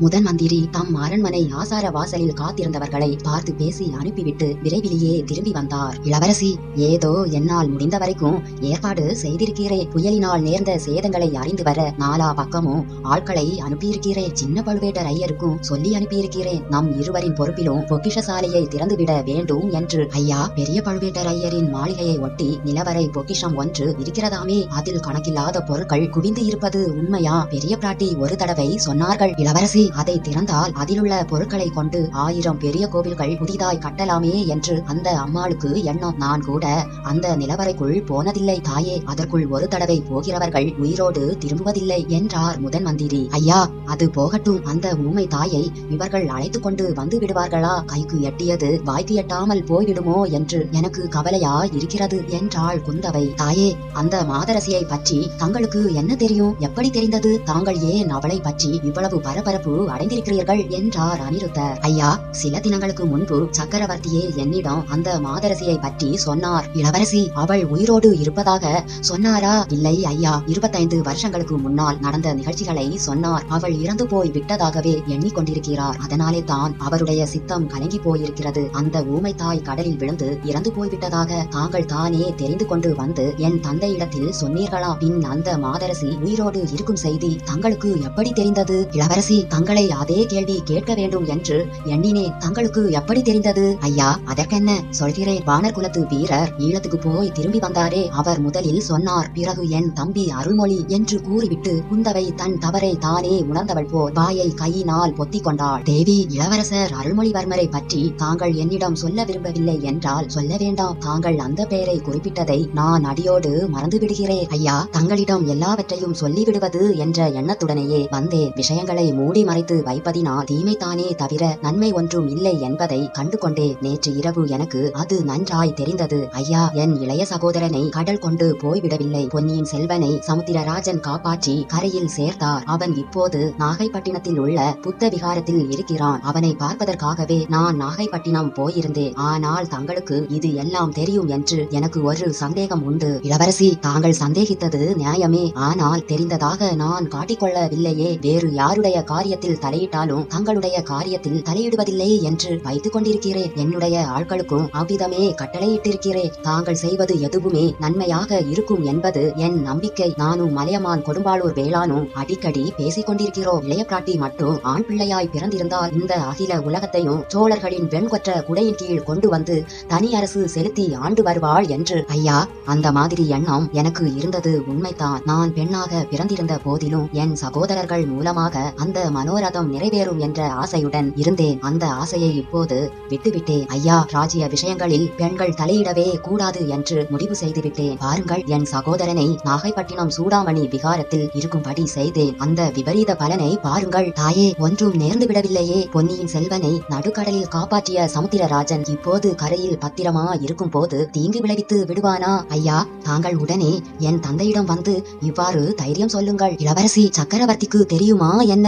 முதன் மந்திரி தம் அரண்மனை ஆசார வாசலில் காத்திருந்தவர்களை பார்த்து பேசி அனுப்பிவிட்டு விரைவிலேயே திரும்பி வந்தார். இளவரசி ஏதோ என்னால் முடிந்த வரைக்கும் ஏற்பாடு செய்திருக்கிறேன். புயலினால் நேர்ந்த சேதங்களை அறிந்து வர நாலா பக்கமும் ஆட்களை அனுப்பியிருக்கிறேன். சின்ன பழுவேட்டர் ஐயருக்கும் சொல்லி அனுப்பியிருக்கிறேன். நம் இருவரின் பொறுப்பிலும் பொக்கிஷசாலையை திறந்துவிட வேண்டும் என்று. ஐயா பெரிய பழுவேட்டர் ஐயரின் மாளிகையை ஒட்டி நிலவரை பொக்கிஷம் ஒன்று இருக்கிறதாமே. அதில் கணக்கில்லாத பொருட்கள் குவிந்து இருப்பது உண்மையா? பெரிய பிராட்டி ஒரு தடவை சொன்னார்கள். இளவரசி அதை திறந்தால் அதிலுள்ள பொருட்களை கொண்டு ஆயிரம் பெரிய கோவில்கள் புதிதாய் கட்டலாமே என்று அந்த அம்மாளுக்கு எண்ணம். நான் கூட அந்த நிலவரைக்குள் போனதில்லை தாயே. அதற்குள் ஒரு தடவை போகிறவர்கள் உயிரோடு திரும்புவதில்லை என்றார் முதன் மந்திரி ஐயா அது போகட்டும். அந்த ஊமை தாயை இவர்கள் அழைத்துக் கொண்டு வந்து விடுவார்களா? கைக்கு எட்டியது வாய்க்கு எட்டாமல் போய்விடுமோ என்று எனக்கு கவலையா இருக்கிறது என்றாள் குந்தவை. தாயே அந்த மாதரசியை பற்றி தங்களுக்கு என்ன தெரியும்? எப்படி தெரிந்தது? தாங்கள் ஏன் அவளை பற்றி இவ்வளவு பரபரப்பு அடைந்திருக்கிறீர்கள் என்றார் அனிருத்தர். ஐயா சில தினங்களுக்கு முன்பு சக்கரவர்த்தியே என்னிடம் அந்த மாதரசியை பற்றி சொன்னார். இளவரசி அவள் உயிரோடு இருப்பதாக சொன்னாரா? இல்லை ஐயா இருபத்தைந்து வருஷங்களுக்கு முன்னால் நடந்த நிகழ்ச்சிகளை சொன்னார். அவள் இறந்து போய் விட்டதாகவே எண்ணிக்கொண்டிருக்கிறார். அதனாலே தான் அவருடைய சித்தம் கலங்கி போயிருக்கிறது. அந்த ஊமை தாய் கடலில் விழுந்து இறந்து போய்விட்டதாக தாங்கள் தானே தெரிந்து கொண்டு வந்து என் தந்தையிடத்தில் சொன்னீர்களா? பின் அந்த மாதரசி உயிரோடு இருக்கும் செய்தி தங்களுக்கு எப்படி தெரிந்தது? இளவரசி தங்களை அதே கேள்வி கேட்க வேண்டும் என்று எண்ணினேன். தங்களுக்கு எப்படி தெரிந்தது? ஐயா அதற்கென்ன? சொல்கிறேன். வானர் குலத்து வீரர் ஈழத்துக்கு போய் திரும்பி வந்தாரே. அவர் முதலில் சொன்னார் பிறகு என் தம்பி அருள்மொழி என்று கூறிவிட்டு குந்தவை தன் தவறை தானே உணர்ந்தவள் போல் வாயை கையினால் பொத்திக் கொண்டாள். தேவி இளவரசர் அருள்மொழிவர்மரை பற்றி தாங்கள் என்னிடம் சொல்ல விரும்பவில்லை என்றால் சொல்ல வேண்டாம். தாங்கள் அந்த பெயரை குறிப்பிட்டதை நான் அடியோடு மறந்து விடுகிறேன் ஐயா தங்களிடம் எல்லாவற்றையும் சொல்லிவிடுவது என்ற எண்ணத்துடனேயே வந்தேன். விஷயங்களை மூடி மறைத்து வைப்பதினால் தீமைத்தானே தவிர நன்மை ஒன்றும் இல்லை என்பதை கண்டு கொண்டே நேற்று இரவு எனக்கு அது நன்றாய் தெரிந்தது. ஐயா என் இளைய சகோதரனை கடல் கொண்டு போய்விடவில்லை. பொன்னியின் செல்வனை சமுத்திரராஜன் காப்பாற்றி கரையில் சேர்த்தார். அவன் இப்போது நாகைப்பட்டினத்தில் உள்ள புத்த விகாரத்தில் இருக்கிறான். அவனை பார்ப்பதற்காகவே நான் நாகைப்பட்டினம் போயிருந்தேன். ஆனால் தங்களுக்கு இது எல்லாம் தெரியும் என்று எனக்கு ஒரு சந்தேகம் உண்டு. இளவரசி தாங்கள் சந்தேகித்தது நியாயமே. ஆனால் தெரிந்ததாக நான் காட்டிக்கொள்ளவில்லையே. வேறு யாருடைய காரியத்தில் தலையிட்டாலும் தங்களுடைய காரியத்தில் தலையிடுவதில்லை என்று வைத்துக் கொண்டிருக்கிறேன். என்னுடைய ஆட்களுக்கும் அவ்விதமே கட்டளையிட்டிருக்கிறேன் தாங்கள் செய்வது எதுவுமே நன்மையாக இருக்கும் என்பது என் நம்பிக்கை. நானும் மலையமான் கொடும்பாளூர் வேளானும் அடிக்கடி பேசிக் கொண்டிருக்கிறோம். இளையப்பிராட்டி மட்டும் ஆண் பிள்ளையாய் பிறந்திருந்தால் இந்த அகில உலகத்தையும் சோழர்களின் வெண்கொற்ற குடையின் கீழ் கொண்டு வந்து தனி அரசு செலுத்தி ஆண்டு வருவாள் என்று. ஐயா அந்த மாதிரி எண்ணம் எனக்கு இருந்தது உண்மைதான். நான் பெண்ணாக பிறந்திருந்த போதிலும் என் சகோதரர்கள் மூலமாக அந்த மன மனோரதம் நிறைவேறும் என்ற ஆசையுடன் இருந்தேன். அந்த ஆசையை இப்போது விட்டுவிட்டேன். ஐயா ராஜ்ய விஷயங்களில் பெண்கள் தலையிடவே கூடாது என்று முடிவு செய்துவிட்டேன். பாருங்கள் என் சகோதரனை நாகைப்பட்டினம் சூடாமணி விகாரத்தில் இருக்கும்படி செய்தேன். அந்த விபரீத பலனை பாருங்கள். தாயே ஒன்றும் நேர்ந்து விடவில்லையே பொன்னியின் செல்வனை நடுக்கடலில் காப்பாற்றிய சமுத்திரராஜன் இப்போது கரையில் பத்திரமா இருக்கும் போது தீங்கு விளைவித்து விடுவானா? ஐயா தாங்கள் உடனே என் தந்தையிடம் வந்து இவ்வாறு தைரியம் சொல்லுங்கள். இளவரசி சக்கரவர்த்திக்கு தெரியுமா என்ன?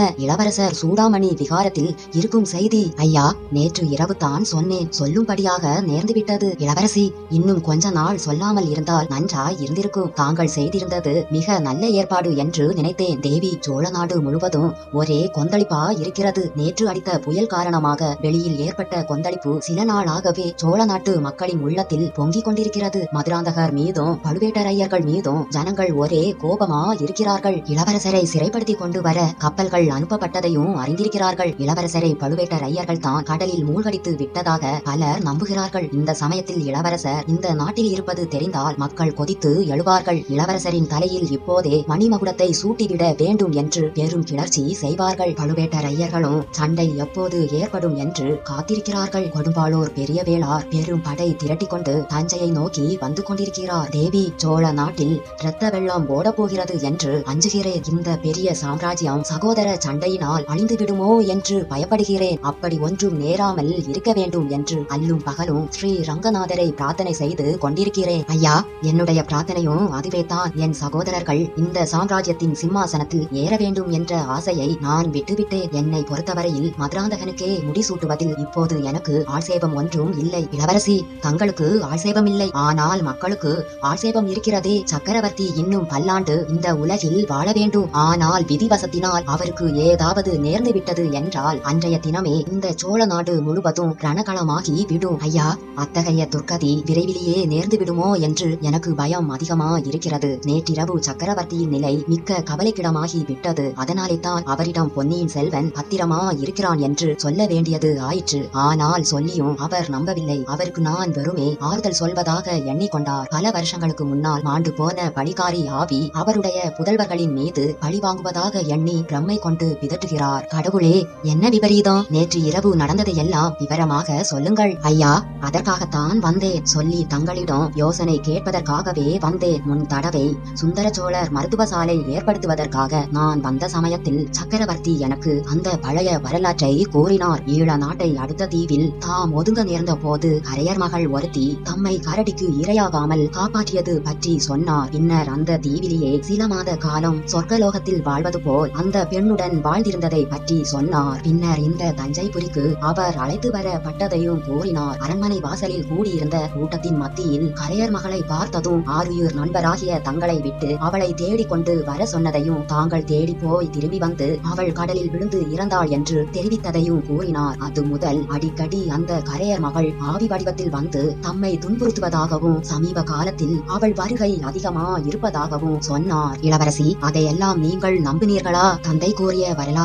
இளவரசர் சூடாமணி விகாரத்தில் இருக்கும் செய்தி ஐயா நேற்று இரவு தான் சொன்னேன். சொல்லும்படியாக நேர்ந்து விட்டது இளவரசி இன்னும் கொஞ்ச நாள் சொல்லாமல் இருந்தால் நன்றாய் இருந்திருக்கும். தாங்கள் செய்திருந்தது மிக நல்ல ஏற்பாடு என்று நினைத்தேன். தேவி சோழ நாடு முழுவதும் ஒரே கொந்தளிப்பா இருக்கிறது. நேற்று அடித்த புயல் காரணமாக வெளியில் ஏற்பட்ட கொந்தளிப்பு சில நாளாகவே சோழ நாட்டு மக்களின் உள்ளத்தில் பொங்கிக் கொண்டிருக்கிறது. மதுராந்தகர் மீதும் பழுவேட்டரையர்கள் மீதும் ஜனங்கள் ஒரே கோபமா இருக்கிறார்கள். இளவரசரை சிறைப்படுத்தி கொண்டு வர கப்பல்கள் அனுப்பப்பட்ட நடந்ததையும் அறிந்திருக்கிறார்கள். இளவரசரை பழுவேட்டரையர்கள் தான் கடலில் மூழ்கடித்து விட்டதாக பலர் நம்புகிறார்கள். இந்த சமயத்தில் இளவரசர் இந்த நாட்டில் இருப்பது தெரிந்தால் மக்கள் கொதித்து எழுவார்கள். இளவரசரின் தலையில் இப்போதே மணிமகுடத்தை சூட்டிவிட வேண்டும் என்று பெரும் கிளர்ச்சி செய்வார்கள். பழுவேட்டரையர்களும் சண்டை எப்போது ஏற்படும் என்று காத்திருக்கிறார்கள். கொடும்பாளூர் பெரிய வேளார் பெரும் படை திரட்டிக்கொண்டு தஞ்சையை நோக்கி வந்து கொண்டிருக்கிறார். தேவி சோழ நாட்டில் இரத்த வெள்ளம் ஓடப்போகிறது என்று அஞ்சுகிறேன். இந்த பெரிய சாம்ராஜ்யம் சகோதர சண்டையினால் அழிந்து விடுமோ என்று பயப்படுகிறேன். அப்படி ஒன்றும் நேராமல் இருக்க வேண்டும் என்று அல்லும் பகலும் ஸ்ரீ ரங்கநாதரை பிரார்த்தனை செய்து கொண்டிருக்கிறேன். ஐயா என்னுடைய பிரார்த்தனையும் அதுவே தான். என் சகோதரர்கள் இந்த சாம்ராஜ்யத்தின் சிம்மாசனத்தில் ஏற வேண்டும் என்ற ஆசையை நான் விட்டுவிட்டேன். என்னை பொறுத்தவரையில் மதுராந்தகனுக்கே முடிசூட்டுவதில் இப்போது எனக்கு ஆட்சேபம் ஒன்றும் இல்லை. இளவரசி தங்களுக்கு ஆட்சேபம் இல்லை ஆனால் மக்களுக்கு ஆட்சேபம் இருக்கிறதே. சக்கரவர்த்தி இன்னும் பல்லாண்டு இந்த உலகில் வாழ வேண்டும். ஆனால் விதிவசத்தினால் அவருக்கு ஏதாவது ஏதாவது நேர்ந்து விட்டது என்றால் அன்றைய தினமே இந்த சோழ நாடு முழுவதும் ரணகளமாகி விடும். ஐயா அத்தகைய துர்க்கதி விரைவிலேயே நேர்ந்து விடுமோ என்று எனக்கு பயம் அதிகமா இருக்கிறது நேற்றிரவு சக்கரவர்த்தியின் நிலை மிக்க கவலைக்கிடமாகி விட்டது. அதனாலே தான் அவரிடம் பொன்னியின் செல்வன் பத்திரமா இருக்கிறான் என்று சொல்ல வேண்டியது ஆயிற்று. ஆனால் சொல்லியும் அவர் நம்பவில்லை. அவருக்கு நான் வெறுமே ஆறுதல் சொல்வதாக எண்ணிக்கொண்டார். பல வருஷங்களுக்கு முன்னால் மாண்டு போன பழிகாரி ஆவி அவருடைய புதல்வர்களின் மீது பழி வாங்குவதாக எண்ணி பிரம்மை கொண்டு பிதற்றுகிறார் கடவுளே என்ன விபரீதம்? நேற்று இரவு நடந்ததை எல்லாம் விவரமாக சொல்லுங்கள். ஐயா அதற்காகத்தான் வந்தேன். சொல்லி தங்களிடம் யோசனை கேட்பதற்காகவே வந்தேன். முன் தடவை சுந்தர சோழர் மருத்துவ சாலை ஏற்படுத்துவதற்காக நான் வந்த சமயத்தில் சக்கரவர்த்தி எனக்கு அந்த பழைய வரலாற்றை கூறினார். ஈழ நாட்டை அடுத்த தீவில் தாம் ஒதுங்க நேர்ந்த போது கரையர் மகள் ஒருத்தி தம்மை கரடிக்கு இரையாகாமல் காப்பாற்றியது பற்றி சொன்னார். பின்னர் அந்த தீவிலேயே சில மாத காலம் சொர்க்கலோகத்தில் வாழ்வது போல் அந்த பெண்ணுடன் வாழ்ந்திருந்ததை பற்றி சொன்னார். பின்னர் இந்த தஞ்சைபுரிக்கு அவர் அழைத்து வரப்பட்டதையும் கூறினார் அரண்மனை வாசலில் கூடியிருந்த கூட்டத்தின் மத்தியில் கரையர் மகளை பார்த்ததும் ஆர்வியூர் நண்பராகிய தங்களை விட்டு அவளை தேடிக் கொண்டு வர சொன்னதையும் தாங்கள் தேடி போய் திரும்பி வந்து அவள் கடலில் விழுந்து இறந்தாள் என்று தெரிவித்ததையும் கூறினார். அது முதல் அடிக்கடி அந்த கரையர் மகள் ஆவி வடிவத்தில் வந்து தம்மை துன்புறுத்துவதாகவும் சமீப காலத்தில் அவள் வருகை அதிகமா இருப்பதாகவும் சொன்னார். இளவரசி அதையெல்லாம் நீங்கள் நம்பினீர்களா? தந்தை கூறிய வரலாறு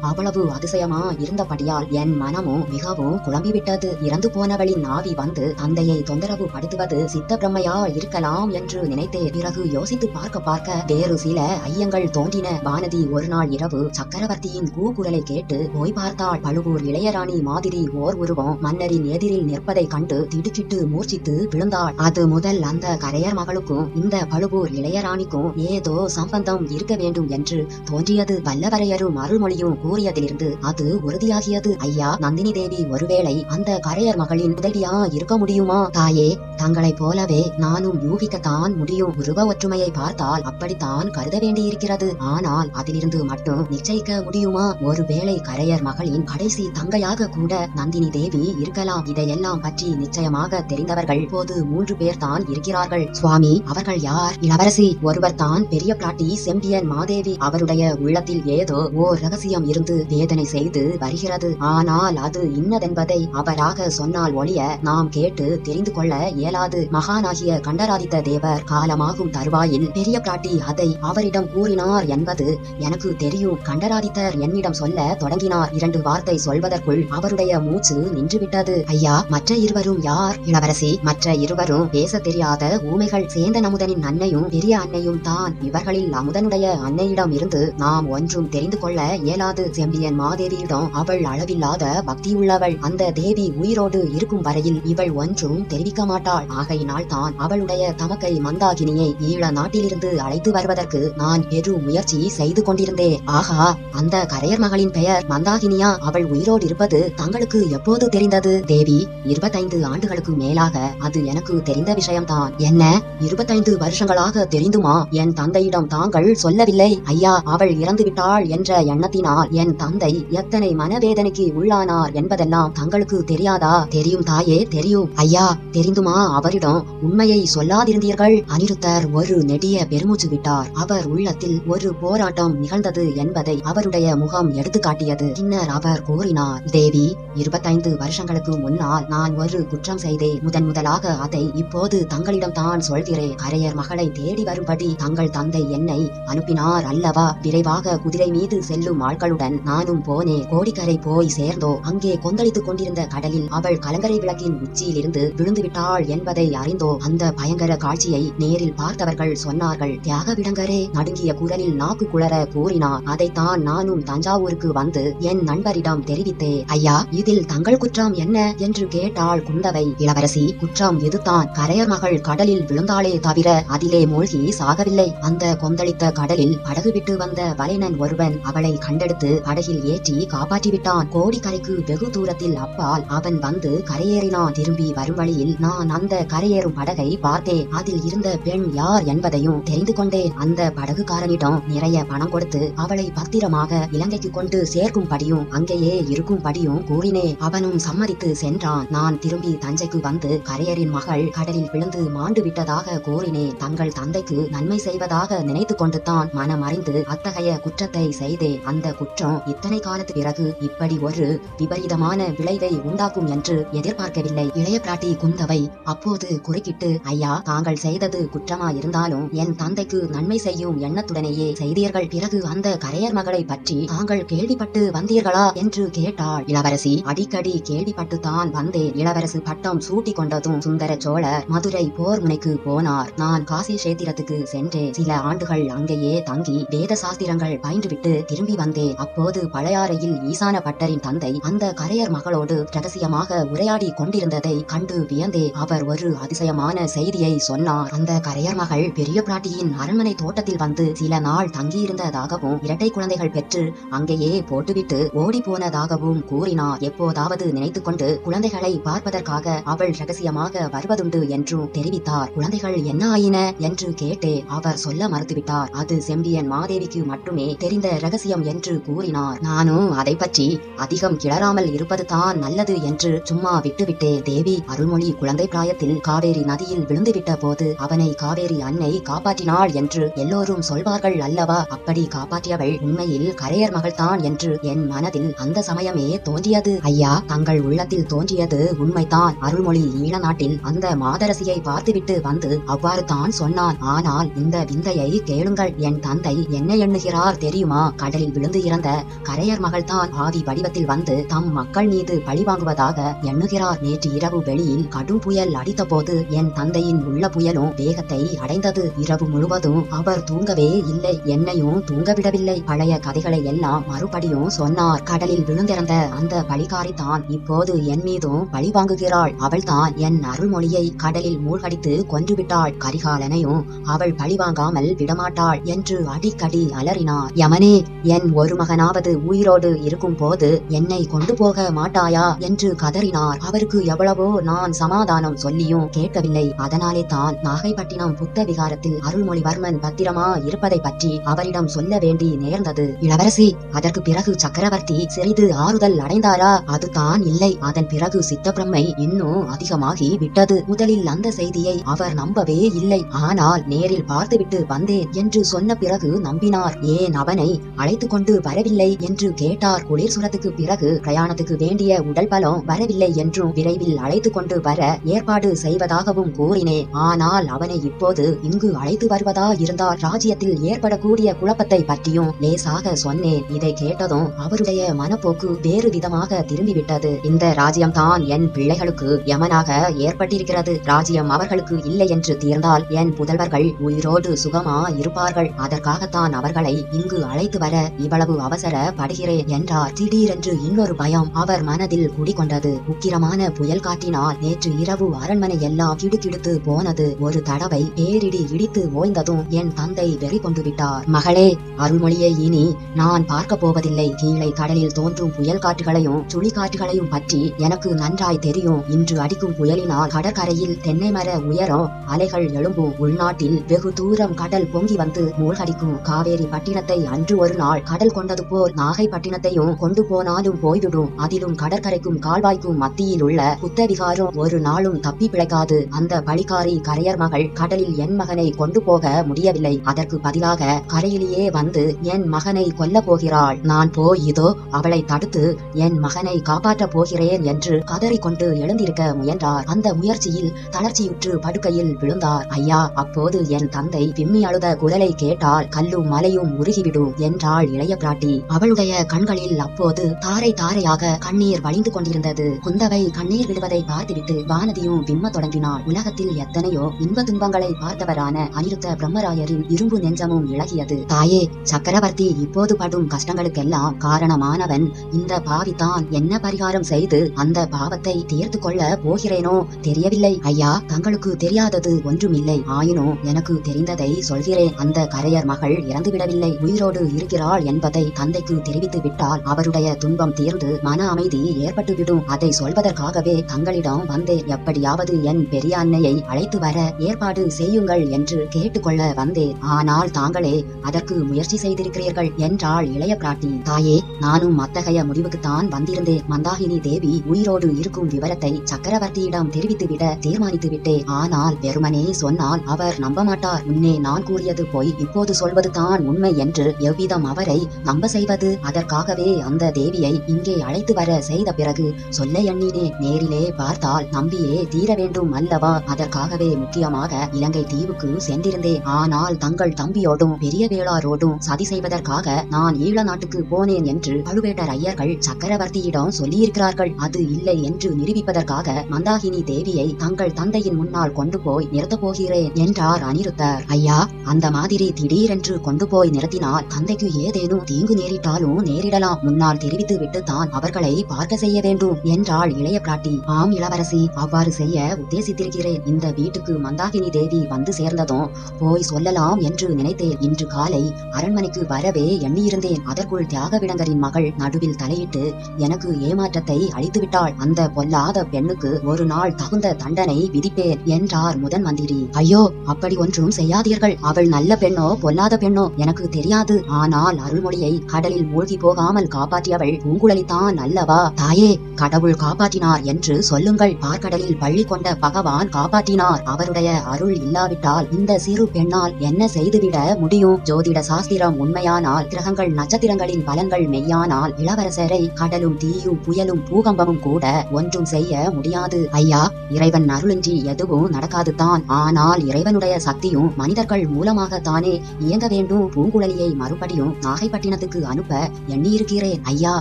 அவ்வளவு அதிசயமா இருந்தபடியால் என் மனமும் மிகவும் குழம்பிவிட்டது. இறந்து போனவளின் ஆவி வந்து தந்தையை தொந்தரவு படுத்துவது சித்த பிரம்மையா இருக்கலாம் என்று நினைத்தே பிறகு யோசித்து பார்க்க பார்க்க வேறு சில ஐயங்கள் தோன்றின. வானதி ஒரு நாள் இரவு சக்கரவர்த்தியின் கூக்குரலை கேட்டு போய் பார்த்தாள். பழுவூர் இளையராணி மாதிரி ஓர் உருவம் மன்னரின் எதிரில் நிற்பதை கண்டு திடுக்கிட்டு மூர்ச்சித்து விழுந்தாள். அது முதல் அந்த கரையர் மகளுக்கும் இந்த பழுவூர் இளையராணிக்கும் ஏதோ சம்பந்தம் இருக்க வேண்டும் என்று தோன்றியது. வல்லவரையரும் அருள்மொழியும் கூறியதிலிருந்து அது உறுதியாகியது. ஐயா நந்தினி தேவி ஒருவேளை அந்த கரையர் மகளின் உதவியா இருக்க முடியுமா? தாயே தங்களைப் போலவே நானும் யூகிக்கத்தான் முடியும். உருவ ஒற்றுமையை பார்த்தால் அப்படித்தான் கருத வேண்டியிருக்கிறது. ஆனால் அதிலிருந்து மட்டும் நிச்சயிக்க முடியுமா? ஒருவேளை கரையர் மகளின் கடைசி தங்கையாக கூட நந்தினி தேவி இருக்கலாம். இதையெல்லாம் பற்றி நிச்சயமாக தெரிந்தவர்கள் இப்போது மூன்று பேர் தான் இருக்கிறார்கள். சுவாமி அவர்கள் யார்? இளவரசி ஒருவர் தான் பெரிய பிராட்டி செம்பியன் மாதேவி. அவருடைய உள்ளத்தில் ஏதோ ஓர் ரகசியம் இருந்து வேதனை செய்து வருகிறது. ஆனால் அது இன்னதென்பதை அவராக சொன்னால் ஒழிய நாம் கேட்டு தெரிந்து கொள்ள இயலாது. மகானாகிய கண்டராதித்த தேவர் காலமாகும் தருவாயில் பெரிய பிராட்டி அதை அவரிடம் கூறினார் என்பது எனக்கு தெரியும். கண்டராதித்தர் என்னிடம் சொல்ல தொடங்கினார். இரண்டு வார்த்தை சொல்வதற்குள் அவருடைய மூச்சு நின்றுவிட்டது. ஐயா மற்ற இருவரும் யார்? இளவரசி மற்ற இருவரும் பேச தெரியாத ஊமைகள். சேந்தன் அமுதனின் அன்னையும் பெரிய அன்னையும் தான். இவர்களில் அமுதனுடைய அன்னையிடம் இருந்து நாம் ஒன்றும் தெரிந்து கொள்ள இயலாது செம்பியன் மாதேவியிடம் அவள் அளவில்லாத பக்தியுள்ளவள். அந்த தேவி உயிரோடு இருக்கும் வரையில் இவள் ஒன்றும் தெரிவிக்க மாட்டாள். ஆகையினால் தான் அவளுடைய தமக்கை மந்தாகினியை ஈழ நாட்டிலிருந்து அழைத்து வருவதற்கு நான் பெரு முயற்சி செய்து கொண்டிருந்தேன் ஆகா அந்த கரையர் மகளின் பெயர் மந்தாகினியா? அவள் உயிரோடு இருப்பது தங்களுக்கு எப்போது தெரிந்தது? தேவி இருபத்தைந்து ஆண்டுகளுக்கு மேலாக அது எனக்கு தெரிந்த விஷயம்தான். என்ன இருபத்தைந்து வருஷங்களாக தெரிந்துமா? என் தந்தையிடம் தாங்கள் சொல்லவில்லை. ஐயா அவள் இறந்து விட்டாள் என்ற மரணத்தினால் என் தந்தை எத்தனை மனவேதனைக்கு உள்ளானார் என்பதெல்லாம் தங்களுக்கு தெரியாதா? தெரியும் தாயே தெரியும். ஐயா தெரிந்துமா? அவரிடம் உண்மையை சொல்லாதிருந்தீர்கள். அனிருத்தர் ஒரு நெடிய பெருமூச்சு விட்டார். அவர் உள்ளத்தில் ஒரு போராட்டம் நிகழ்ந்தது என்பதை அவருடைய முகம் எடுத்து காட்டியது பின்னர் அவர் கூறினார் தேவி இருபத்தைந்து வருஷங்களுக்கு முன்னால் நான் ஒரு குற்றம் செய்தேன். முதன் முதலாக அதை இப்போது தங்களிடம் தான் சொல்கிறேன். கரையர் மகளை தேடி வரும்படி தங்கள் தந்தை என்னை அனுப்பினார் அல்லவா? விரைவாக குதிரை மீது செல்லும் ஆட்களுடன் நானும் போனே கோடிக்கரை போய் சேர்ந்தோ அங்கே கொந்தளித்துக் கொண்டிருந்த கடலில் அவள் கலங்கரை விளக்கின் உச்சியிலிருந்து விழுந்து விட்டாள் என்பதை அறிந்தோ அந்த பயங்கர காட்சியை நேரில் பார்த்தவர்கள் சொன்னார்கள். தியாக விடங்கரே நடுங்கிய குரலில் நாக்கு குளற கூறினார் அதைத்தான் நானும் தஞ்சாவூருக்கு வந்து என் நண்பரிடம் தெரிவித்தே ஐயா இதில் தங்கள் குற்றம் என்ன? என்று கேட்டாள் குந்தவை. இளவரசி குற்றம் இதுதான் கரையர் மகள் கடலில் விழுந்தாளே தவிர அதிலே மூழ்கி சாகவில்லை. அந்த கொந்தளித்த கடலில் படகு விட்டு வந்த வலைனன் ஒருவன் அவளை கண்டெடுத்து படகில் ஏற்றி காப்பாற்றி விட்டான் கோடிக்கரைக்கு வெகு தூரத்தில் அப்பால் அவன் வந்து கரையேறினான். திரும்பி வரும் வழியில் நான் அந்த கரையேறும் படகை பார்த்தேன். அதில் இருந்த பெண் யார் என்பதையும் தெரிந்து கொண்டேன். அந்த படகுக்காரனிடம் நிறைய பணம் கொடுத்து அவளை பத்திரமாக இலங்கைக்கு கொண்டு சேர்க்கும்படியும் அங்கேயே இருக்கும்படியும் கூறினேன். அவனும் சம்மதித்து சென்றான். நான் திரும்பி தஞ்சைக்கு வந்து கரையரின் மகள் கடலில் விழுந்து மாண்டு விட்டதாக கூறினேன். தங்கள் தந்தைக்கு நன்மை செய்வதாக நினைத்து கொண்டுதான் மனமறிந்து அத்தகைய குற்றத்தை செய்தேன். அந்த குற்றம் இத்தனை காலத்து பிறகு இப்படி ஒரு விபரீதமான விளைவை உண்டாக்கும் என்று எதிர்பார்க்கவில்லை. இளைய பிராட்டி குந்தவை அப்போது குறுக்கிட்டு ஐயா தாங்கள் செய்தது குற்றமா இருந்தாலும் என் தந்தைக்கு நன்மை செய்யும் எண்ணத்துடனேயே செய்தீர்கள். பிறகு அந்த கரையர் மகளை பற்றி தாங்கள் கேள்விப்பட்டு வந்தீர்களா? என்று கேட்டாள். இளவரசி அடிக்கடி கேள்விப்பட்டுத்தான் வந்தேன். இளவரசு பட்டம் சூட்டி கொண்டதும் சுந்தர சோழர் மதுரை போர் முனைக்கு போனார். நான் காசி கஷேத்திரத்துக்கு சென்றேன். சில ஆண்டுகள் அங்கேயே தங்கி வேத சாஸ்திரங்கள் பயின்றுவிட்டு திரும்பி வந்தேன் அப்போது பழையாறையில் ஈசான பட்டரின் தந்தை அந்த கரையர் மகளோடு ரகசியமாக உரையாடி கொண்டிருந்ததை கண்டு வியந்தே. அவர் ஒரு அதிசயமான செய்தியை சொன்னார். அந்த கரையர் மகள் பெரிய பிராட்டியின் அரண்மனை தோட்டத்தில் வந்து சில நாள் தங்கியிருந்ததாகவும் இரட்டை குழந்தைகள் பெற்று அங்கேயே போட்டுவிட்டு ஓடி போனதாகவும் கூறினார். எப்போதாவது நினைத்துக் கொண்டு குழந்தைகளை பார்ப்பதற்காக அவள் ரகசியமாக வருவதுண்டு என்றும் தெரிவித்தார். குழந்தைகள் என்ன ஆயின என்று கேட்டே அவர் சொல்ல மறுத்துவிட்டார். அது செம்பியன் மாதேவிக்கு மட்டுமே தெரிந்த ரகசியம் என்று கூறினார். நானும் அதை பற்றி அதிகம் கிளறாமல் இருப்பதுதான் நல்லது என்று சும்மா விட்டுவிட்டேன் தேவி அருள்மொழி குழந்தை பிராயத்தில் காவேரி நதியில் விழுந்துவிட்ட போது அவனை காவேரி அன்னை காப்பாற்றினாள் என்று எல்லோரும் சொல்வார்கள் அல்லவா? அப்படி காப்பாற்றியவள் உண்மையில் கரையர் மகள்தான் என்று என் மனதில் அந்த சமயமே தோன்றியது. ஐயா தங்கள் உள்ளத்தில் தோன்றியது உண்மைதான். அருள்மொழி ஈழ நாட்டில் அந்த மாதரசியை பார்த்துவிட்டு வந்து அவ்வாறு தான் சொன்னான். ஆனால் இந்த விந்தையை கேளுங்கள். என் தந்தை என்ன எண்ணுகிறார் தெரியுமா? கடலில் விழுந்து இறந்த கரையர் மகள்தான் ஆவி வடிவத்தில் வந்து தம் மக்கள் மீது பழி வாங்குவதாக எண்ணுகிறார். நேற்று இரவு வெளியில் கடும் புயல் அடித்தபோது என் தந்தையின் உள்ள புயலும் வேகத்தை அடைந்தது. இரவு முழுவதும் அவர் தூங்கவே இல்லை. என்னையும் தூங்கவிடவில்லை. பழைய கதைகளை எல்லாம் மறுபடியும் சொன்னார். கடலில் விழுந்திருந்த அந்த பழிகாரி தான் இப்போது என் மீதும் பழி வாங்குகிறாள். அவள்தான் என் அருள்மொழியை கடலில் மூழ்கடித்து கொன்றுவிட்டாள். கரிகாலனையும் அவள் பழி வாங்காமல் விடமாட்டாள் என்று அடிக்கடி அலறினார். யமனே என் ஒரு மகனாவது உயிரோடு இருக்கும் போது என்னை கொண்டு போக மாட்டாயா? என்று கதறினார். அவருக்கு எவ்வளவோ நான் சமாதானம் சொல்லியும் கேட்கவில்லை. அதனாலே தான் நாகைப்பட்டினம் புத்த விகாரத்தில் அருள்மொழிவர்மன் பத்திரமா இருப்பதை பற்றி அவரிடம் சொல்ல வேண்டி நேர்ந்தது. இளவரசி அதற்கு பிறகு சக்கரவர்த்தி சிறிது ஆறுதல் அடைந்தாரா? அதுதான் இல்லை. அதன் பிறகு சித்தப்பிரமை இன்னும் அதிகமாகி விட்டது. முதலில் அந்த செய்தியை அவர் நம்பவே இல்லை. ஆனால் நேரில் பார்த்துவிட்டு வந்தேன் என்று சொன்ன பிறகு நம்பினார். ஏன் அவனை அழைத்துக் கொண்டு வரவில்லை என்று கேட்டார். குளிர்சுரத்துக்கு பிறகு பிரயாணத்துக்கு வேண்டிய உடல் பலம் வரவில்லை என்றும் விரைவில் அழைத்து கொண்டு வர ஏற்பாடு செய்வதாகவும் கூறினேன். ஆனால் அவனை இப்போது இங்கு அழைத்து வருவதா இருந்தால் ராஜ்யத்தில் ஏற்படக்கூடிய குழப்பத்தை பற்றியும் லேசாக சொன்னேன். இதை கேட்டதும் அவருடைய மனப்போக்கு வேறு விதமாக திரும்பிவிட்டது. இந்த ராஜ்யம்தான் என் பிள்ளைகளுக்கு யமனாக ஏற்பட்டிருக்கிறது. ராஜ்யம் அவர்களுக்கு இல்லை என்று தீர்ந்தால் என் புதல்வர்கள் உயிரோடு சுகமா இருப்பார்கள். அதற்காகத்தான் அவர்களை இங்கு அழைத்து வர இவ்வளவு அவசரப்படுகிறேன் என்றார். திடீரென்று இன்னொரு பயம் அவர் மனதில் குடிகொண்டது. உக்கிரமான புயல் காட்டினால் நேற்று இரவு அரண்மனை எல்லாம் கிடுக்கிடுத்து போனது. ஒரு தடவை பேரிடி இடித்து ஓய்ந்ததும் என் தந்தை வெறி கொண்டு விட்டார். மகளே அருள்மொழியை இனி நான் பார்க்க போவதில்லை. கீழே கடலில் தோன்றும் புயல் காற்றுகளையும் சுழிக்காற்றுகளையும் பற்றி எனக்கு நன்றாய் தெரியும். இன்று அடிக்கும் புயலினால் கடற்கரையில் தென்னை மர உயரம் அலைகள் எழும்பும் உள்நாட்டில் வெகு தூரம் கடல் பொங்கி வந்து மூழ்கடிக்கும். காவேரி பட்டினத்தை அன்று ஒரு நாள் கடல் கொண்டது போல் நாகைப்பட்டினத்தையும் கொண்டு போனாலும் போய்விடும். அதிலும் கடற்கரைக்கும் கால்வாய்க்கும் மத்தியில் உள்ள புத்தவிகாரம் ஒரு நாளும் தப்பி பிழைக்காது. அந்த பழிக்காரி கரையர் மகள் கடலில் என் மகனை கொண்டு போக முடியவில்லை. அதற்கு பதிலாக கரையிலேயே வந்து என் மகனை கொல்ல போகிறாள். நான் போய் இதோ அவளை தடுத்து என் மகனை காப்பாற்றப் போகிறேன் என்று கதறிக்கொண்டு எழுந்திருக்க முயன்றார். அந்த முயற்சியில் தளர்ச்சியுற்று படுக்கையில் விழுந்தார். ஐயா அப்போது என் தந்தை விம்மி அழுத குரலை கேட்டால் கல்லும் மலையும் உருகிவிடும் என்றாள் இளைய பிராட்டி அவளுடைய கண்களில் அப்போது தாரை தாரையாக கண்ணீர் வழிந்து கொண்டிருந்தது. குந்தவை கண்ணீர் விடுவதை பார்த்துவிட்டு வானதியும் விம்ம தொடங்கினாள். உலகத்தில் எத்தனையோ இன்ப துன்பங்களை பார்த்தவரான அனிருத்த பிரம்மராயரின் இரும்பு நெஞ்சமும் இழகியது தாயே சக்கரவர்த்தி இப்போது படும் கஷ்டங்களுக்கெல்லாம் காரணமானவன். இந்த பாவிதான் என்ன பரிகாரம் செய்து அந்த பாவத்தை தீர்த்து கொள்ள போகிறேனோ தெரியவில்லை. ஐயா தங்களுக்கு தெரியாதது ஒன்றுமில்லை. ஆயினும் எனக்கு தெரிந்ததை சொல்கிறேன். அந்த கரையர் மகள் இறந்துவிடவில்லை. உயிரோடு இருக்கிறாள் என்பதை தந்தைக்கு தெரிவித்து விட்டால் அவருடைய துன்பம் தீர்ந்து மன அமைதி ஏற்பட்டுவிடும். அதை சொல்வதற்காகவே தங்களிடம் வந்தேன். எப்படியாவது என் பெரிய அன்னையை அழைத்து வர ஏற்பாடு செய்யுங்கள் என்று கேட்டுக்கொள்ள வந்தேன். ஆனால் தாங்களே அதற்கு முயற்சி செய்திருக்கிறீர்கள் என்றாள் இளைய பிராட்டி. தாயே நானும் அத்தகைய முடிவுக்குத்தான் வந்திருந்தேன். மந்தாகினி தேவி உயிரோடு இருக்கும் விவரத்தை சக்கரவர்த்தியிடம் தெரிவித்துவிட தீர்மானித்து விட்டேன். ஆனால் வெறுமனே சொன்னால் அவர் நம்ப மாட்டார் முன்னே நான் கூறியது போய் இப்போது சொல்வதுதான் உண்மை என்று எவ்விதம் அவரை அவரை நம்ப செய்வது. அதற்காகவே அந்த தேவியை இங்கே அழைத்து வர செய்த பிறகு சொல்ல எண்ணினே நேரிலே பார்த்தால் நம்பியே தீர வேண்டும் அல்லவா? அதற்காகவே முக்கியமாக இலங்கை தீவுக்கு சென்றிருந்தேன். ஆனால் தங்கள் தம்பியோடும் பெரிய வேளாரோடும் சதி செய்வதற்காக நான் ஈழ நாட்டுக்கு போனேன் என்று பழுவேட்டர் ஐயர்கள் சக்கரவர்த்தியிடம் சொல்லியிருக்கிறார்கள். அது இல்லை என்று நிரூபிப்பதற்காக மந்தாகினி தேவியை தங்கள் தந்தையின் முன்னால் கொண்டு போய் நிறுத்தப் போகிறேன் என்றார் அனிருத்தர். ஐயா அந்த மாதிரி திடீரென்று கொண்டு போய் நிறுத்தினால் தந்தைக்கு ஏதேனும் தீங்கு நேரிட்டாலும் நேரிடலாம். முன்னால் தெரிவித்து விட்டு தான் அவர்களை பார்க்க செய்ய வேண்டும் என்றாள் இளைய பிராட்டி. ஆம் இளவரசி அவ்வாறு செய்ய உத்தேசித்திருக்கிறேன். இந்த வீட்டுக்கு மந்தாகினி தேவி வந்து சேர்ந்ததும் போய் சொல்லலாம் என்று நினைத்தேன். இன்று காலை அரண்மனைக்கு வரவே எண்ணியிருந்தேன். அதற்குள் தியாகவிடங்கரின் மகள் நடுவில் தலையிட்டு எனக்கு ஏமாற்றத்தை அளித்து விட்டாள் அந்த பொல்லாத பெண்ணுக்கு ஒரு நாள் தகுந்த தண்டனை விதிப்பேன் என்றார் முதன் மந்திரி. ஐயோ அப்படி ஒன்றும் செய்யாதீர்கள். அவள் நல்ல பெண்ணோ பொல்லாத பெண்ணோ எனக்கு தெரியாது. ஆனால் அருள்மொழியை கடலில் மூழ்கி போகாமல் காப்பாற்றியவள் பூங்குழலிதான் அல்லவா? தாயே கடவுள் காப்பாற்றினார் என்று சொல்லுங்கள். பார்க்கடலில் பள்ளி கொண்ட பகவான் காப்பாற்றினார். அவருடைய அருள் இல்லாவிட்டால் இந்த சிறு பெண்ணால் என்ன செய்துவிட முடியும்? ஜோதிட சாஸ்திரம் உண்மையானால் கிரகங்கள் நட்சத்திரங்களின் பலன்கள் மெய்யானால் இளவரசரை கடலும் தீயும் புயலும் பூகம்பமும் கூட ஒன்றும் செய்ய முடியாது. ஐயா இறைவன் அருளின்றி எதுவும் நடக்காது தான் ஆனால் இறைவனுடைய சக்தியும் மனிதர்கள் மூலமாகத்தானே இயங்க வேண்டும். பூங்குழலியை மறுபடியும் நாகை நாகைப்பட்டினத்துக்கு அனுப்ப எண்ணியிருக்கிறேன். ஐயா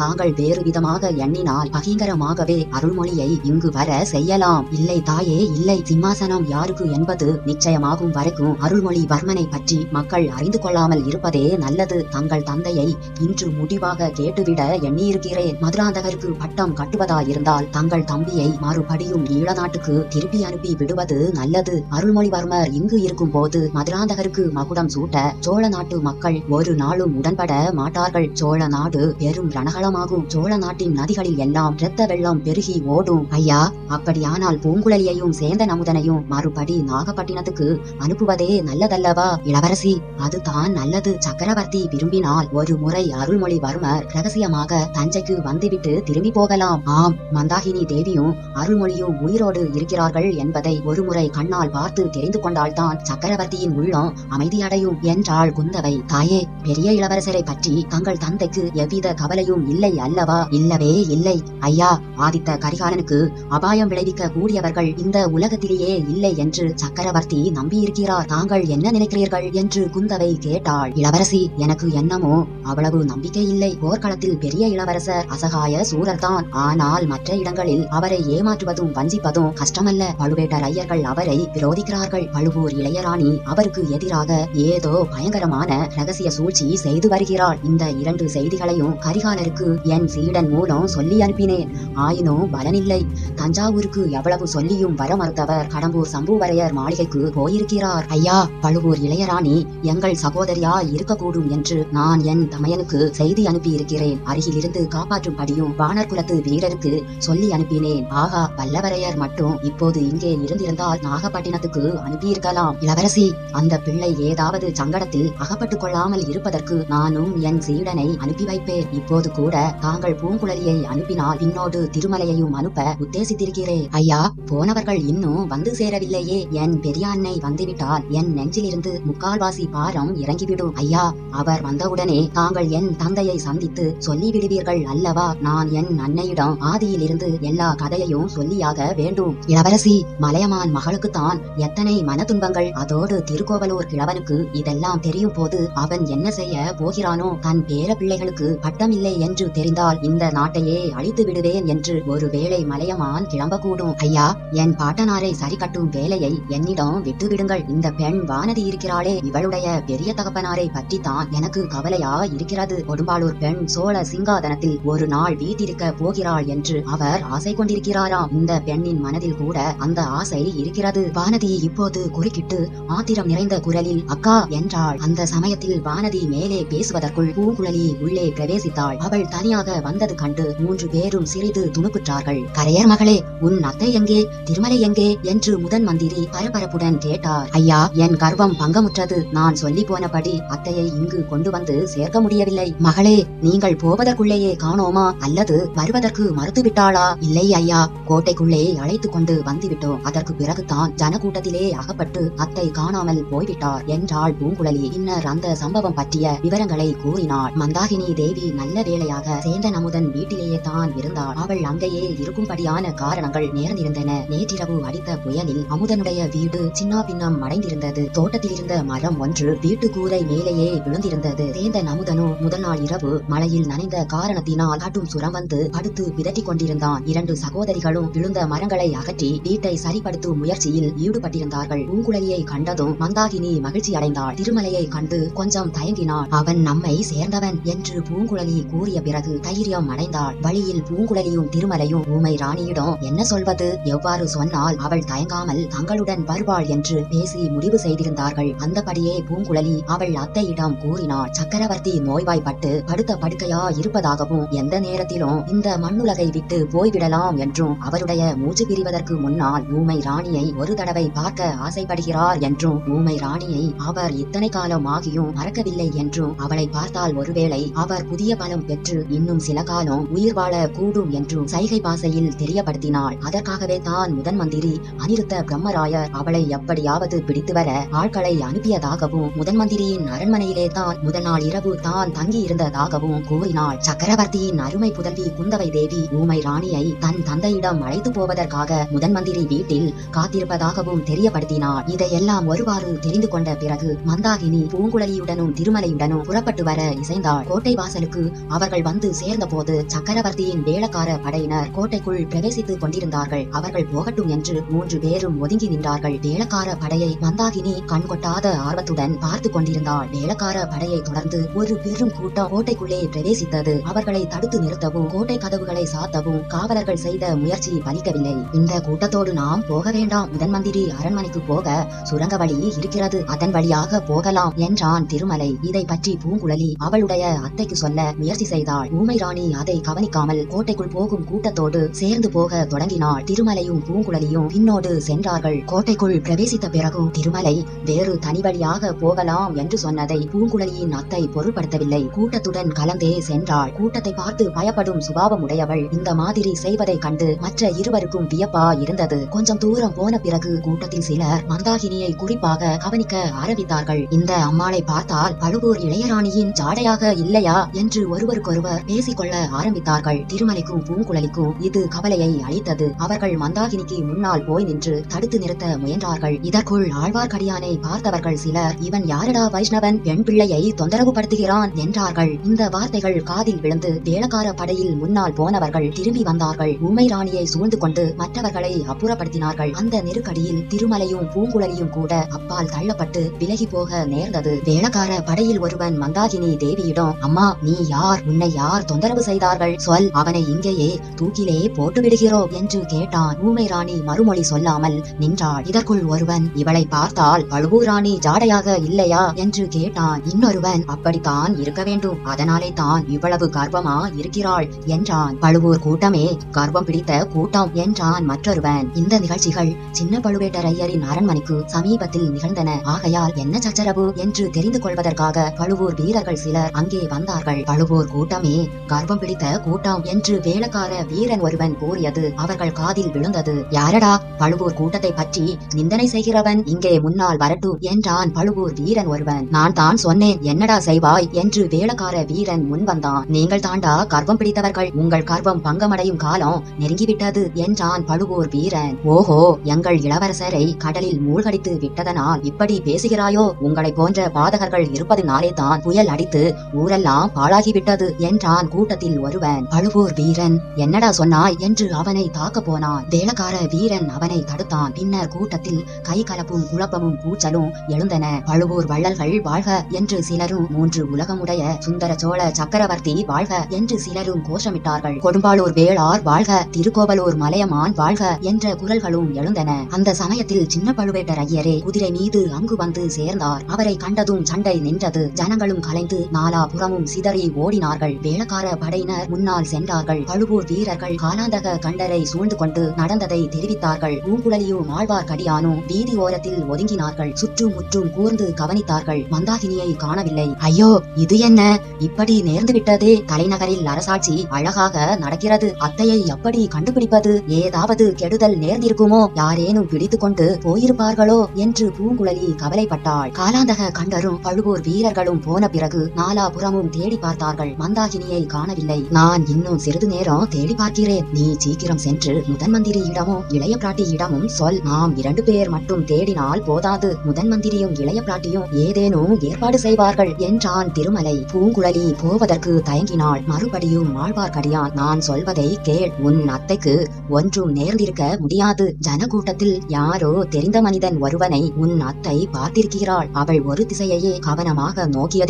தாங்கள் வேறு விதமாக எண்ணினால் பகிங்கரமாகவே அருள்மொழியை இங்கு வர செய்யலாம். இல்லை தாயே இல்லை. சிம்மாசனம் யாருக்கு என்பது நிச்சயமாகும் வரைக்கும் அருள்மொழி வர்மனை பற்றி மக்கள் அறிந்து கொள்ளாமல் இருப்பதே நல்லது. தங்கள் தந்தையை இன்று முடிவாக கேட்டுவிட எண்ணியிருக்கிறேன். மதுராந்தகருக்கு பட்டம் கட்டுவதாயிருந்தால் தங்கள் தம்பியை மறுபடியும் ஈழ நாட்டுக்கு திருப்பி அனுப்பி விடுவது நல்லது. அருள்மொழிவர்மர் இங்கு இருக்கும் போது மதுராந்தகருக்கு மகுடம் சூட்ட சோழ நாட்டு மக்கள் ஒரு நாளும் உடன்பட மாட்டார்கள். சோழ நாடு பெரும் ரணகலமாகும் சோழ நாட்டின் நதிகளில் எல்லாம் இரத்த வெள்ளம் பெருகி ஓடும். ஐயா அப்படியானால் பூங்குழலியையும் சேந்த நமுதனையும் மறுபடி நாகப்பட்டினத்துக்கு அனுப்புவதே நல்லதல்லவா? இளவரசி அதுதான் நல்லது. சக்கரவர்த்தி விரும்பினால் ஒரு முறை அருள்மொழிவர்மர் ரகசியமாக தஞ்சைக்கு வந்துவிட்டு திரும்பி போகலாம். ஆம் மந்தாகினி தேவியும் அருள்மொழியும் உயிரோடு இருக்கிறார்கள் என்பதை ஒருமுறை கண்ணால் பார்த்து தெரிந்து கொண்டால்தான் சக்கரவர்த்தியின் உள்ளம் அமைதியடையும் என்றாள் குந்தவை. தாயே பெரிய இளவரசரே பற்றி தங்கள் தந்தைக்கு எவ்வித கவலையும் இல்லை அல்லவா? இல்லவே இல்லை. ஐயா ஆதித்த கரிகாலனுக்கு அபாயம் விளைவிக்க கூடியவர்கள் இந்த உலகத்திலேயே இல்லை என்று சக்கரவர்த்தி நம்பியிருக்கிறார். தாங்கள் என்ன நினைக்கிறீர்கள் என்று குந்தவை கேட்டாள். இளவரசி எனக்கு என்னமோ அவ்வளவு நம்பிக்கை இல்லை. போர்க்களத்தில் பெரிய இளவரசர் அசகாய சூரர்தான். ஆனால் மற்ற இடங்களில் அவரை ஏமாற்றுவதும் வஞ்சிப்பதும் கஷ்டமல்ல. பழுவேட்டர் ஐயர்கள் அவரை விரோதிக்கிறார்கள். பழுவூர் இளையராணி அவருக்கு எதிராக ஏதோ பயங்கரமான ரகசிய சூழ்ச்சி செய்து வருகிறாள். இந்த இரண்டு செய்திகளையும் கரிகாலருக்கு என் சீடன் மூலம் சொல்லி அனுப்பினேன். ஆயினும் பலனில்லை. தஞ்சாவூருக்கு எவ்வளவு சொல்லியும் வர மறுத்தவர் கடம்பூர் சம்புவரையர் மாளிகைக்கு போயிருக்கிறார். ஐயா பழுவூர் இளையராணி எங்கள் சகோதரியா இருக்கக்கூடும் என்று நான் என் தமையனுக்கு செய்தி அனுப்பியிருக்கிறேன். அருகிலிருந்து காப்பாற்றும்படியும் வானர் குலத்து வீரருக்கு சொல்லி அனுப்பினேன். ஆகா பல்லவரையர் மட்டும் இப்போது இங்கே இருந்திருந்தால் நாகப்பட்டினத்துக்கு அனுப்பியிருக்கலாம். இளவரசி அந்த பிள்ளை ஏதாவது சங்கடத்தில் அகப்பட்டுக் கொள்ளாமல் இருப்பதற்கு நான் நானும் என் சீடனை அனுப்பி வைப்பேன். இப்போது கூட தாங்கள் பூங்குழலியை அனுப்பினால் பின்னோடு திருமலையையும் அனுப்ப உத்தேசித்திருக்கிறேன் ஐயா போனவர்கள் இன்னும் வந்து சேரவில்லையே. என் பெரிய வந்துவிட்டால் என் நெஞ்சிலிருந்து முக்கால்வாசி பாரம் இறங்கிவிடும். ஐயா அவர் வந்தவுடனே தாங்கள் என் தந்தையை சந்தித்து சொல்லிவிடுவீர்கள் அல்லவா? நான் என் அன்னையிடம் ஆதியிலிருந்து எல்லா கதையையும் சொல்லியாக வேண்டும். இளவரசி மலையமான் மகளுக்குத்தான் எத்தனை மன துன்பங்கள் அதோடு திருக்கோவலூர் கிழவனுக்கு இதெல்லாம் தெரியும் போது அவன் என்ன செய்ய போகிறான்? தன் பேர பிள்ளைகளுக்கு பட்டமில்லை என்று தெரிந்தால் இந்த நாட்டையே அழித்து விடுவேன் என்று ஒருவேளை மலையமான் கிளம்பக்கூடும். ஐயா என் பாட்டனாரை சரி கட்டும் வேலையை என்னிடம் விட்டுவிடுங்கள். இந்த பெண் வானதி இருக்கிறாளே. இவளுடைய பெரிய தகப்பனாரை பற்றித்தான் எனக்கு கவலையா இருக்கிறது. கொடும்பாளூர் பெண் சோழ சிங்காதனத்தில் ஒரு நாள் வீட்டிருக்க போகிறாள் என்று அவர் ஆசை கொண்டிருக்கிறாராம். இந்த பெண்ணின் மனதில் கூட அந்த ஆசை இருக்கிறது. வானதி இப்போது குறுக்கிட்டு ஆத்திரம் நிறைந்த குரலில் அக்கா என்றாள். அந்த சமயத்தில் வானதி மேலே பேசுவதற்குள் பூங்குழலி உள்ளே பிரவேசித்தாள். அவள் தனியாக வந்தது கண்டு மூன்று பேரும் சிறிது துணுக்குற்றார்கள். கரையர் மகளே உன் அத்தை எங்கே? திருமலை எங்கே? என்று முதன் மந்திரி பரபரப்புடன் கேட்டார். ஐயா என் கர்வம் பங்கமுற்றது. நான் சொல்லி போனபடி அத்தையை இங்கு கொண்டு வந்து சேர்க்க முடியவில்லை. மகளே நீங்கள் போவதற்குள்ளேயே காணோமா? அல்லது வருவதற்கு மறுத்துவிட்டாளா? இல்லை ஐயா. கோட்டைக்குள்ளே அழைத்து கொண்டு வந்துவிட்டோம். அதற்கு பிறகுதான் ஜனக்கூட்டத்திலே அகப்பட்டு அத்தை காணாமல் போய்விட்டார். என்றாள் பூங்குழலி. பின்னர் அந்த சம்பவம் பற்றிய விவரங்களை தகவல்களை கூறினாள். மந்தாகினி தேவி நல்ல வேளையாக சேந்தன் அமுதன் வீட்டிலேயே தான் இருந்தாள். அவள் அங்கேயே இருக்கும்படியான காரணங்கள் நேர்ந்திருந்தன. நேற்றிரவு அடித்த புயலில் அமுதனுடைய வீடு சின்ன பின்னம் அடைந்திருந்தது. தோட்டத்தில் இருந்த மரம் ஒன்று வீட்டு கூரை மேலேயே விழுந்திருந்தது. சேந்தன் அமுதனோ முதல் நாள் இரவு மழையில் நனைந்த காரணத்தினால் காட்டும் சுரம் வந்து படுத்து பிதற்றிக் கொண்டிருந்தான். இரண்டு சகோதரிகளும் விழுந்த மரங்களை அகற்றி வீட்டை சரிப்படுத்தும் முயற்சியில் ஈடுபட்டிருந்தார்கள். பூங்குழலியை கண்டதும் மந்தாகினி மகிழ்ச்சி அடைந்தாள் திருமலையை கண்டு கொஞ்சம் தயங்கினாள். அவன் நம்மை சேர்ந்தவன் என்று பூங்குழலி கூறிய பிறகு தைரியம் அடைந்தாள். வழியில் பூங்குழலியும் திருமலையும் ஊமை ராணியிடம் என்ன சொல்வது? எவ்வாறு சொன்னால் அவள் தயங்காமல் தங்களுடன் வருவாள் என்று பேசி முடிவு செய்திருந்தார்கள். அந்தபடியே பூங்குழலி அவள் அத்தையிடம் கூறினாள் சக்கரவர்த்தி நோய்வாய்ப்பட்டு படுத்த படுக்கையா இருப்பதாகவும் எந்த நேரத்திலும் இந்த மண்ணுலகை விட்டு போய்விடலாம் என்றும் அவருடைய மூச்சு பிரிவதற்கு முன்னால் ஊமை ராணியை ஒரு தடவை பார்க்க ஆசைப்படுகிறார் என்றும் ஊமை ராணியை அவர் இத்தனை காலம் ஆகியும் மறக்கவில்லை என்றும் அவள் அவளை பார்த்தால் ஒருவேளை அவர் புதிய பலம் பெற்று இன்னும் சில காலம் உயிர் வாழ கூடும் என்று சைகை பாசையில் தெரியப்படுத்தினாள். அதற்காகவே தான் முதன் மந்திரி அனிருத்த பிரம்மராயர் அவளை எப்படியாவது பிடித்து வர ஆட்களை அனுப்பியதாகவும் முதன் மந்திரியின் அரண்மனையிலே தான் முதல் நாள் இரவு தான் தங்கி இருந்ததாகவும் கூறினாள். சக்கரவர்த்தியின் அருமை புதல்வி குந்தவை தேவி ஊமை ராணியை தன் தந்தையிடம் அழைத்து போவதற்காக முதன் மந்திரி வீட்டில் காத்திருப்பதாகவும் தெரியப்படுத்தினார் இதையெல்லாம் ஒருவாறு தெரிந்து கொண்ட பிறகு மந்தாகினி பூங்குழலியுடனும் திருமலையுடனும் புறப்பட்டு வர இசைந்தாள் கோட்டை வாசலுக்கு அவர்கள் வந்து சேர்ந்த போது சக்கரவர்த்தியின் வேளக்கார படையினர் கோட்டைக்குள் பிரவேசித்துக் கொண்டிருந்தார்கள். அவர்கள் போகட்டும் என்று மூன்று பேரும் ஒதுங்கி நின்றார்கள். வேளக்கார படையை மந்தாகினி கண்கொட்டாத ஆர்வத்துடன் பார்த்து கொண்டிருந்தாள். வேளக்கார படையை தொடர்ந்து ஒரு பெரும் கூட்டம் கோட்டைக்குள்ளே பிரவேசித்தது. அவர்களை தடுத்து நிறுத்தவும் கோட்டை கதவுகளை சாத்தவும் காவலர்கள் செய்த முயற்சி பலிக்கவில்லை. இந்த கூட்டத்தோடு நாம் போக வேண்டாம். முதன் மந்திரி அரண்மனைக்கு போக சுரங்க வழி இருக்கிறது. அதன் வழியாக போகலாம் என்றான் திருமலை. இதை பற்றி பூங்குழலி அவளுடைய அத்தைக்கு சொல்ல முயற்சி செய்தாள். ஊமை ராணி அதை கவனிக்காமல் கோட்டைக்குள் போகும் கூட்டத்தோடு சேர்ந்து போக தொடங்கினாள். திருமலையும் பூங்குழலியும் பின்னோடு சென்றார்கள். கோட்டைக்குள் பிரவேசித்த பிறகும் திருமலை வேறு தனி வழியாக போகலாம் என்று சொன்னதை பூங்குழலியின் அத்தை பொருட்படுத்தவில்லை. கூட்டத்துடன் கலந்தே சென்றாள். கூட்டத்தை பார்த்து பயப்படும் சுபாவம் உடையவள் இந்த மாதிரி செய்வதை கண்டு மற்ற இருவருக்கும் வியப்பா இருந்தது. கொஞ்சம் தூரம் போன பிறகு கூட்டத்தில் சிலர் மந்தாகினியை குறிப்பாக கவனிக்க ஆரம்பித்தார்கள். இந்த அம்மாளை பார்த்தால் பழுவூர் இளையராணியின் ஜாடையாக இல்லையா என்று ஒருவருக்கொருவர் பேசிக்கொள்ள ஆரம்பித்தார்கள். திருமலைக்கும் பூங்குழலிக்கும் இது கவலையை அளித்தது. அவர்கள் மந்தாகினிக்கு முன்னால் போய் நின்று தடுத்து நிறுத்த முயன்றார்கள். இதற்குள் ஆழ்வார்க்கடியானை பார்த்தவர்கள் சிலர் இவன் யாரடா வைஷ்ணவன்? பெண் பிள்ளையை தொந்தரவு படுத்துகிறான் என்றார்கள். இந்த வார்த்தைகள் காதில் விழுந்து வேளக்கார படையில் முன்னால் போனவர்கள் திரும்பி வந்தார்கள். ஊமை ராணியை சூழ்ந்து கொண்டு மற்றவர்களை அப்புறப்படுத்தினார்கள். அந்த நெருக்கடியில் திருமலையும் பூங்குழலியும் கூட அப்பால் தள்ளப்பட்டு விலகி போக நேர்ந்தது. வேளக்கார படையில் ஒருவன் மந்தாகினி தேவியிடம் அம்மா நீ யார்? உன்னை யார் தொந்தரவு செய்தார்கள்? சொல் அவனை இங்கேயே தூக்கிலே போட்டு விடுகிறோம் என்று கேட்டான் ஊமை ராணி மறுமொழி சொல்லாமல் நின்றாள். இதற்குள் ஒருவன் இவளை பார்த்தால் பழுவூர் ராணி ஜாடையாக இல்லையா? என்று கேட்டான் இன்னொருவன் அப்படித்தான் இருக்க வேண்டும். அதனாலே தான் இவ்வளவு கர்வமா இருக்கிறாள். என்றான். பழுவூர் கூட்டமே கர்வம் பிடித்த கூட்டம். என்றான் மற்றொருவன். இந்த நிகழ்ச்சிகள் சின்ன பழுவேட்டரையரின் அரண்மனைக்கு சமீபத்தில் நிகழ்ந்தன. ஆகையால் என்ன சச்சரவு? என்று தெரிந்து கொள்வதற்காக பழுவூர் வீரர்கள் சிலர் அங்கே வந்தார்கள். பழுவோர் கூட்டமே கர்வம் பிடித்த கூட்டம் என்று வேலக்கார வீரன் ஒருவன் கூறியது அவர்கள் காதில் விழுந்தது. யாரடா பழுவூர் கூட்டத்தை பற்றி நிந்தனை செய்கிறவன் இங்கே முன்னால் வரட்டும் என்றான் பழுவூர் வீரன் ஒருவன். நான் தான் சொன்னேன் என்னடா செய்வாய் என்று வேலக்கார வீரன் முன் வந்தான். நீங்கள் தாண்டா கர்வம் பிடித்தவர்கள் உங்கள் கர்வம் பங்கமடையும் காலம் நெருங்கிவிட்டது என்றான் பழுவூர் வீரன். ஓஹோ எங்கள் இளவரசரை கடலில் மூழ்கடித்து விட்டதனால் இப்படி பேசுகிறாயோ? உங்களை போன்ற பாதகர்கள் இருப்பதனாலே தான் புயல் அடித்து ஊரெல்லாம் பாழாகிவிட்டது என்றான் கூட்டத்தில் ஒருவன். பழுவூர் வீரன் என்னடா சொன்னாய்? என்று அவனை தாக்க போனான். வேளக்கார வீரன் அவனை தடுத்தான். பின்னர் கூட்டத்தில் கை கலப்பும் குழப்பமும் கூச்சலும் எழுந்தன. பழுவூர் வள்ளல்கள் வாழ்க என்று சிலரும் மூன்று உலகமுடைய சுந்தர சோழ சக்கரவர்த்தி வாழ்க என்று சிலரும் கோஷமிட்டார்கள். கொடும்பாளூர் வேளார் வாழ்க திருக்கோவலூர் மலையமான் வாழ்க என்ற குரல்களும் எழுந்தன. அந்த சமயத்தில் சின்ன பழுவேட்டர் ஐயரே குதிரை மீது அங்கு வந்து சேர்ந்தார். அவரை கண்டதும் சண்டை நின்றது. ஜனங்களும் கலைந்து நாலா புறமும் சிதறி ஓடினார்கள். வேளக்கார படையினர் முன்னால் சென்றார்கள். பழுவூர் வீரர்கள் காலாந்தக கண்டரை சூழ்ந்து கொண்டு நடந்ததை தெரிவித்தார்கள். பூங்குழலியும் ஆழ்வார்க்கடியானும் வீதி ஓரத்தில் ஒதுங்கினார்கள். சுற்றும் முற்றும் கூர்ந்து கவனித்தார்கள். மந்தாகினியை காணவில்லை. ஐயோ இது என்ன? இப்படி நேர்ந்து விட்டதே. தலைநகரில் அரசாட்சி அழகாக நடக்கிறது. அத்தையை எப்படி கண்டுபிடிப்பது? ஏதாவது கெடுதல் நேர்ந்திருக்குமோ? யாரேனும் பிடித்துக் கொண்டு போயிருப்பார்களோ? என்று பூங்குழலி கவலைப்பட்டாள். காலாந்தக கண்டரும் பழுவூர் வீரர்களும் போன பிறகு நாலாபுறமும் தேடி பார்த்தார்கள். மந்தாகினியை காணவில்லை. நான் இன்னும் சிறிது நேரம் தேடி பார்க்கிறேன். நீ சீக்கிரம் சென்று முதன் மந்திரியிடமும் இளைய பிராட்டியிடமும் சொல். நாம் இரண்டு பேர் மட்டும் தேடினால் போதாது. முதன் மந்திரியும் இளைய பிராட்டியும் ஏதேனும் ஏற்பாடு செய்வார்கள் என்றான் திருமலை. பூங்குழலி போவதற்கு தயங்கினாள். மறுபடியும் ஆழ்வார்க்கடியான் நான் சொல்வதை கேள். உன் அத்தைக்கு ஒன்றும் நேர்ந்திருக்க முடியாது. ஜனக்கூட்டத்தில் யாரோ தெரிந்த மனிதன் ஒருவனை உன் அத்தை பார்த்திருக்கிறாள். அவள் ஒரு திசையையே கவனமாக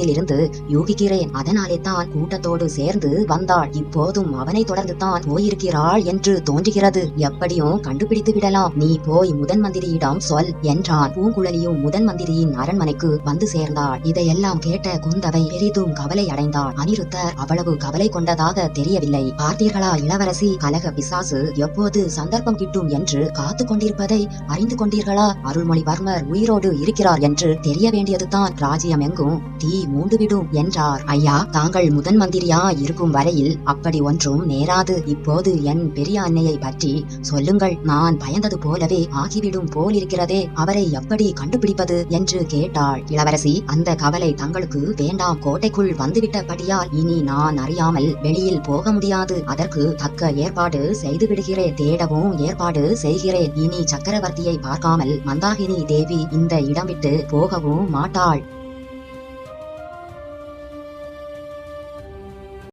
இருந்து யூகிக்கிறேன். அதனாலே தான் கூட்டத்தோடு சேர்ந்து வந்தாள். இப்போதும் அவனை தொடர்ந்து தான் போயிருக்கிறாள் என்று தோன்றுகிறது. எப்படியும் கண்டுபிடித்து விடலாம். நீ போய் முதன் மந்திரியிடம் சொல் என்றான். பூங்குழலியும் முதன் மந்திரியின் அரண்மனைக்கு வந்து சேர்ந்தாள். இதையெல்லாம் கேட்ட குந்தவை பெரிதும் கவலை அடைந்தாள். அனிருத்தர் அவ்வளவு கவலை கொண்டதாக தெரியவில்லை. பார்த்தீர்களா இளவரசி? கலக பிசாசு எப்போது சந்தர்ப்பம் கிட்டும் என்று காத்து கொண்டிருப்பதை அறிந்து கொண்டீர்களா? அருள்மொழிவர்மர் உயிரோடு இருக்கிறார் என்று தெரிய வேண்டியதுதான். ராஜ்யம் எங்கும் தீ மூண்டுவிடும் என்றார். ஐயா தாங்கள் முதன் மந்திரியா இருக்கும் வரையில் அப்படி ஒன்றும் நேராது. இப்போது என் பெரிய அன்னையை பற்றி சொல்லுங்கள். நான் பயந்தது போலவே ஆகிவிடும் போலிருக்கிறதே. அவரை எப்படி கண்டுபிடிப்பது? என்று கேட்டாள். இளவரசி அந்த கவலை தங்களுக்கு வேண்டாம். கோட்டைக்குள் வந்துவிட்டபடியால் இனி நான் அறியாமல் வெளியில் போக முடியாது. அதற்கு தக்க ஏற்பாடு செய்து விடுகிறேன் தேடவும் ஏற்பாடு செய்கிறேன் இனி சக்கரவர்த்தியை பார்க்காமல் மந்தாகினி தேவி இந்த இடம் விட்டு போகவும் மாட்டாள்.